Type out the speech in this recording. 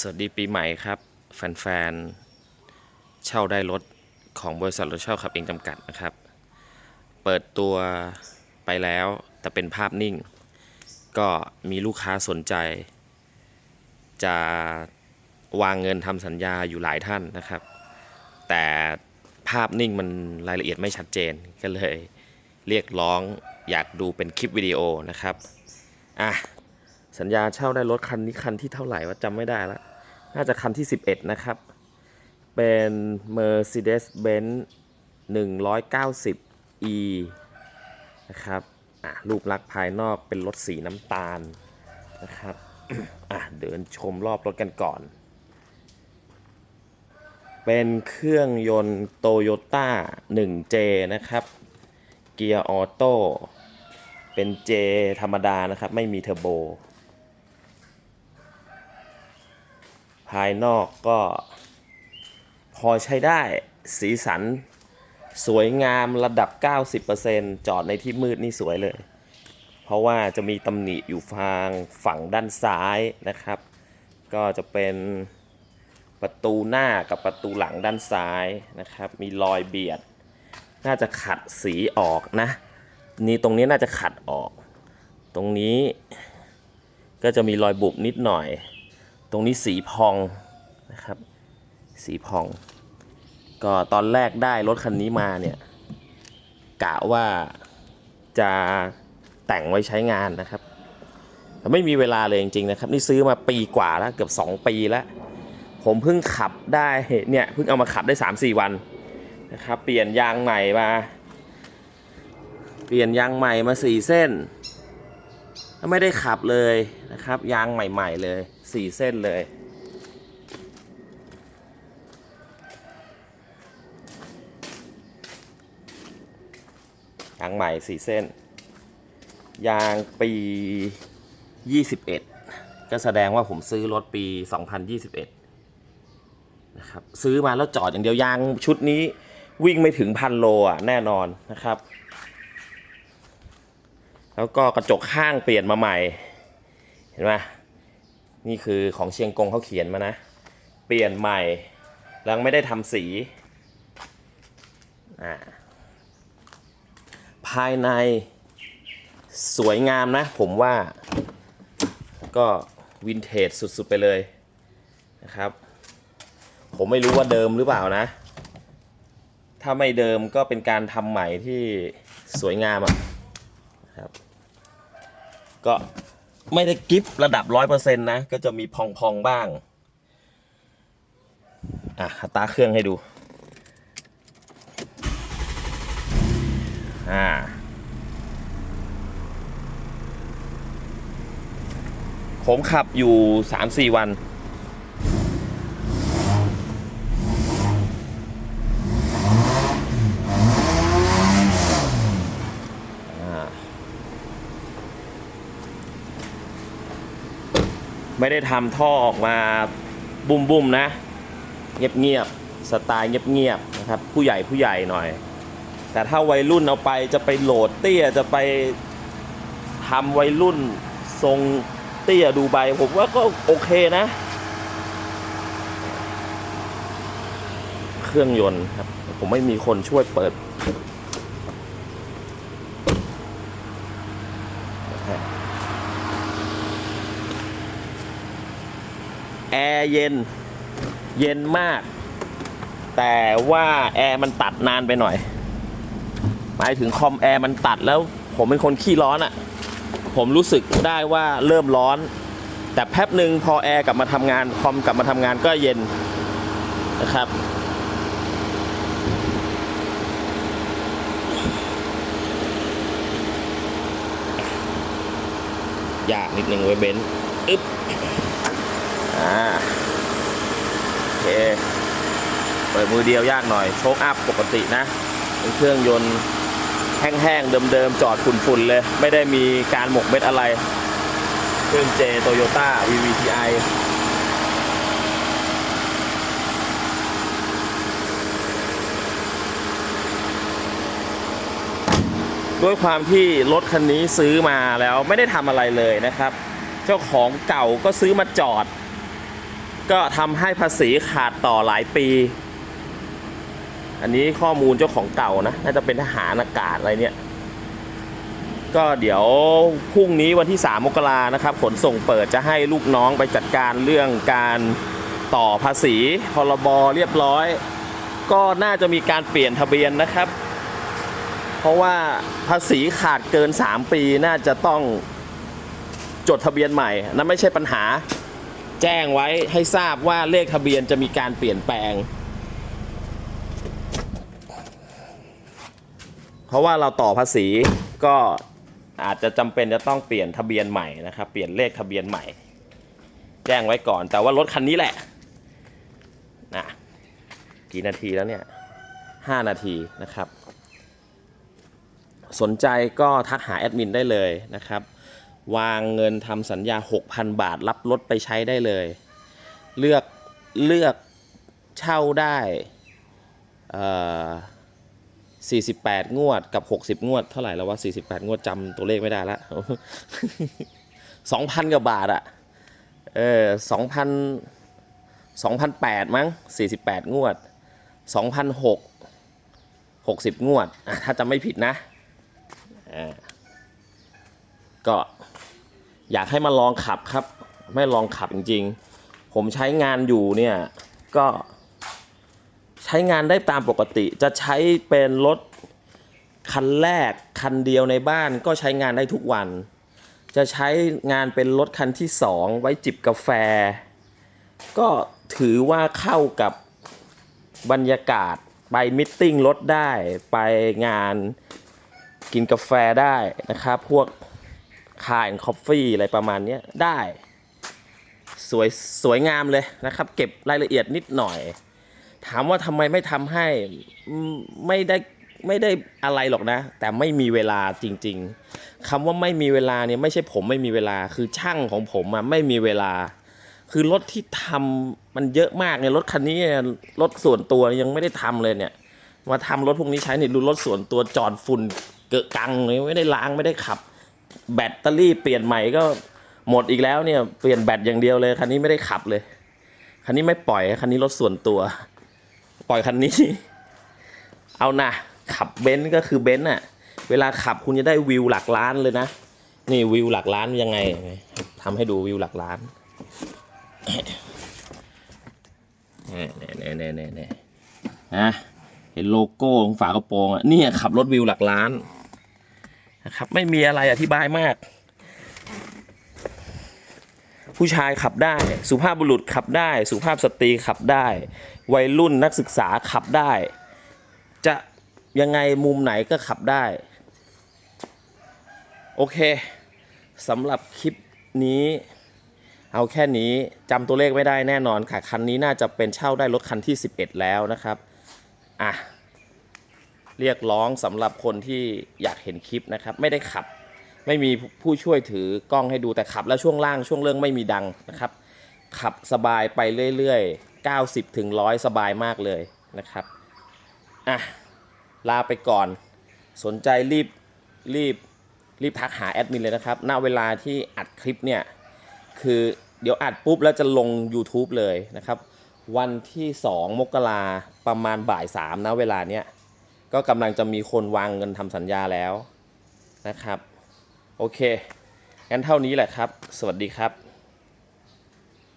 สวัสดีปีใหม่ครับ แฟนๆ เช่าได้รถของบริษัทรถเช่าขับเองจำกัดนะครับ เปิดตัวไปแล้วแต่เป็นภาพนิ่ง ก็มีลูกค้าสนใจ จะวางเงินทำสัญญาอยู่หลายท่านนะครับ แต่ภาพนิ่งมันรายละเอียดไม่ชัดเจนก็เลยเรียกร้องอยากดูเป็นคลิปวิดีโอนะครับ อะ สัญญาเช่าได้รถคันนี้คันที่เท่าไหร่ว่าจำไม่ได้แล้วน่าจะคันที่ 11 นะครับ เป็น Mercedes-Benz 190 E นะครับอะรูปลักษณ์ภายนอกเป็นรถสีน้ำตาลนะครับอะเดินชมรอบรถกันก่อน เป็นเครื่องยนต์โตโยต้า 1J นะครับ เกียร์ออโต้ เป็น J ธรรมดานะครับ ไม่มีเทอร์โบ ภายนอกก็พอใช้ได้สีสันสวยงามระดับ 90%จอดในที่มืดนี่สวยเลย เพราะว่าจะมีตำหนิอยู่ฟางฝั่งด้านซ้ายนะครับ ก็จะเป็นประตูหน้ากับประตูหลังด้านซ้ายนะครับ มีรอยเบียด น่าจะขัดสีออกนะนี่ตรงนี้น่าจะขัดออก ตรงนี้ก็จะมีรอยบุบนิดหน่อย ตรงนี้สีพองนะครับ สีพอง ก็ตอนแรกได้รถคันนี้มาเนี่ยกะว่าจะแต่งไว้ใช้งานนะครับไม่มีเวลาเลยจริงๆนะครับ นี่ซื้อมาปีกว่าแล้วเกือบ 2 ปีแล้ว ผมเพิ่งขับได้เนี่ยเพิ่งเอามาขับได้ 3-4 วันนะครับ เปลี่ยนยางใหม่มา เปลี่ยนยางใหม่มาสี่เส้น ไม่ได้ขับเลยนะครับ ยางใหม่ๆเลยสี่เส้นเลยยางใหม่สี่เส้น ยางปี 21 ก็แสดงว่าผมซื้อรถปี 2021 นะครับ ซื้อมาแล้วจอดอย่างเดียวยางชุดนี้วิ่งไม่ถึงพันโลอะ แน่นอนนะครับ แล้วก็กระจกข้างเปลี่ยนมาใหม่ เห็นไหมนี่คือของเชียงกงเขาเขียนมานะ เปลี่ยนใหม่แล้วไม่ได้ทำสีอ่าภายในสวยงามนะ ผมว่าก็วินเทจสุด ๆ ไปเลยนะครับ ผมไม่รู้ว่าเดิมหรือเปล่านะ ถ้าไม่เดิมก็เป็นการทำใหม่ที่สวยงามอะ ครับ ก็ไม่ได้กิฟระดับร้อยเปอร์เซ็นต์นะ ก็จะมีพองๆบ้าง อะตาเครื่องให้ดู อ่าผมขับอยู่สามสี่วัน ไม่ได้ทำท่อออกมาบุ้มบุมๆนะ เงียบเงียบๆสไตล์เงียบเงียบๆนะครับ ผู้ใหญ่ผู้ใหญ่หน่อย แต่ถ้าวัยรุ่นเอาไปจะไปโหลดเตี้ยจะไปทำวัยรุ่นทรงเตี้ยดูใบผมว่าก็โอเคนะ เครื่องยนต์ครับ ผมไม่มีคนช่วยเปิด แอร์เย็น เย็นมาก แต่ว่าแอร์มันตัดนานไปหน่อย หมายถึงคอมแอร์มันตัดแล้ว ผมเป็นคนขี้ร้อนอะ่ะ ผมรู้สึกได้ว่าเริ่มร้อน แต่แป๊บหนึ่งพอแอร์กลับมาทำงานคอมกลับมาทำงานก็เย็นนะครับยากนิดนึงเว้เบนซ์อึ๊บ อ่า โอเคเปิดมือเดียวยากหน่อย โชคอัพปกตินะเป็นเครื่องยนต์แห้งๆ เดิมๆ จอดฝุ่นๆ เลย ไม่ได้มีการหมกเม็ดอะไร เครื่องเจโตโยต้า VVTi ด้วยความที่รถคันนี้ซื้อมาแล้วไม่ได้ทำอะไรเลยนะครับ เจ้าของเก่าก็ซื้อมาจอด ก็ทำให้ภาษีขาดต่อหลายปี อันนี้ข้อมูลเจ้าของเก่านะน่าจะเป็นทหารอากาศอะไรเนี่ย ก็เดี๋ยวพรุ่งนี้วันที่ 3 มกรานะครับ ขนส่งเปิดจะให้ลูกน้องไปจัดการเรื่องการต่อภาษีพรบเรียบร้อย ก็น่าจะมีการเปลี่ยนทะเบียนนะครับ เพราะว่าภาษีขาดเกิน 3 ปีน่าจะต้องจดทะเบียนใหม่นั่นไม่ใช่ปัญหา แจ้งไว้ให้ทราบว่าเลขทะเบียนจะมีการเปลี่ยนแปลง เพราะว่าเราต่อภาษีก็อาจจะจำเป็นจะต้องเปลี่ยนทะเบียนใหม่นะครับ เปลี่ยนเลขทะเบียนใหม่ แจ้งไว้ก่อน แต่ว่ารถคันนี้แหละนะกี่นาทีแล้วเนี่ยห้านาทีนะครับ สนใจก็ทักหาแอดมินได้เลยนะครับ วางเงินทำสัญญา 6,000 บาทรับรถไปใช้ได้เลย เลือกเลือกเช่าได้เอ่อ48 งวดกับ 60 งวด เท่าไหร่แล้ววะ48 งวดจำตัวเลขไม่ได้ละ2,000 กว่าบาทอะเออ2,000 2,008 มั้ง 48 งวด 2,006 60 งวด ถ้าจำไม่ผิดนะ ก็ อยากให้มาลองขับครับ ไม่ลองขับจริง ๆ ผมใช้งานอยู่เนี่ยก็ใช้งานได้ตามปกติ จะใช้เป็นรถคันแรกคันเดียวในบ้านก็ใช้งานได้ทุกวัน จะใช้งานเป็นรถคันที่สองไว้จิบกาแฟ ก็ถือว่าเข้ากับบรรยากาศไปมิทติ้งรถได้ไปงานกินกาแฟได้นะครับพวก คา and คอฟฟี่อะไรประมาณนี้ได้ สวยสวยงามเลยนะครับ เก็บรายละเอียดนิดหน่อย ถามว่าทำไมไม่ทำให้ไม่ได้ไม่ได้อะไรหรอกนะ แต่ไม่มีเวลาจริง ๆคำว่าไม่มีเวลาเนี่ยไม่ใช่ผมไม่มีเวลาคือช่างของผมอะไม่มีเวลา คือรถที่ทำมันเยอะมากเนี่ยรถคันนี้เนี่ยรถส่วนตัวยังไม่ได้ทำเลยเนี่ยมาทำรถพวกนี้ใช้เนี่ยดูรถส่วนตัวจอดฝุ่นเกอะกังเลยไม่ได้ล้างไม่ได้ขับ แบตเตอรี่เปลี่ยนใหม่ก็หมดอีกแล้วเนี่ยเปลี่ยนแบตอย่างเดียวเลยคันนี้ไม่ได้ขับเลยคันนี้ไม่ปล่อยคันนี้รถส่วนตัว ปล่อยคันนี้ เอานะขับเบนซ์ก็คือเบนซ์อะเวลาขับคุณจะได้วิวหลักล้านเลยนะนี่วิวหลักล้านยังไงทำให้ดูวิวหลักล้านเนี่ยเนี่ยเนี่ยเนี่ยเนี่ยนะเห็นโลโก้ของฝากระโปรงอะนี่ขับรถวิวหลักล้าน นะครับ ไม่มีอะไรอธิบายมาก ผู้ชายขับได้ สุภาพบุรุษขับได้ สุภาพสตรีขับได้ วัยรุ่นนักศึกษาขับได้ จะยังไงมุมไหนก็ขับได้ โอเคสำหรับคลิปนี้ เอาแค่นี้จำตัวเลขไม่ได้แน่นอนค่ะ คันนี้น่าจะเป็นเช่าได้รถคันที่ 11 แล้วนะครับ อะ เรียกร้องสำหรับคนที่อยากเห็นคลิปนะครับ ไม่ได้ขับ ไม่มีผู้ช่วยถือกล้องให้ดูแต่ขับ แล้วช่วงล่างช่วงเรื่องไม่มีดังนะครับ ขับสบายไปเรื่อยๆ 90ถึง100 สบายมากเลยนะครับอะลาไปก่อน สนใจรีบรีบรีบทักหาแอดมินเลยนะครับ ณ เวลาที่อัดคลิปเนี่ย คือเดี๋ยวอัดปุ๊บแล้วจะลง YouTube เลยนะครับ วันที่ 2 มกราประมาณบ่าย3นะเวลาเนี้ย ก็กำลังจะมีคนวางเงินทำสัญญาแล้วนะครับ โอเคงั้นเท่านี้แหละครับ สวัสดีครับ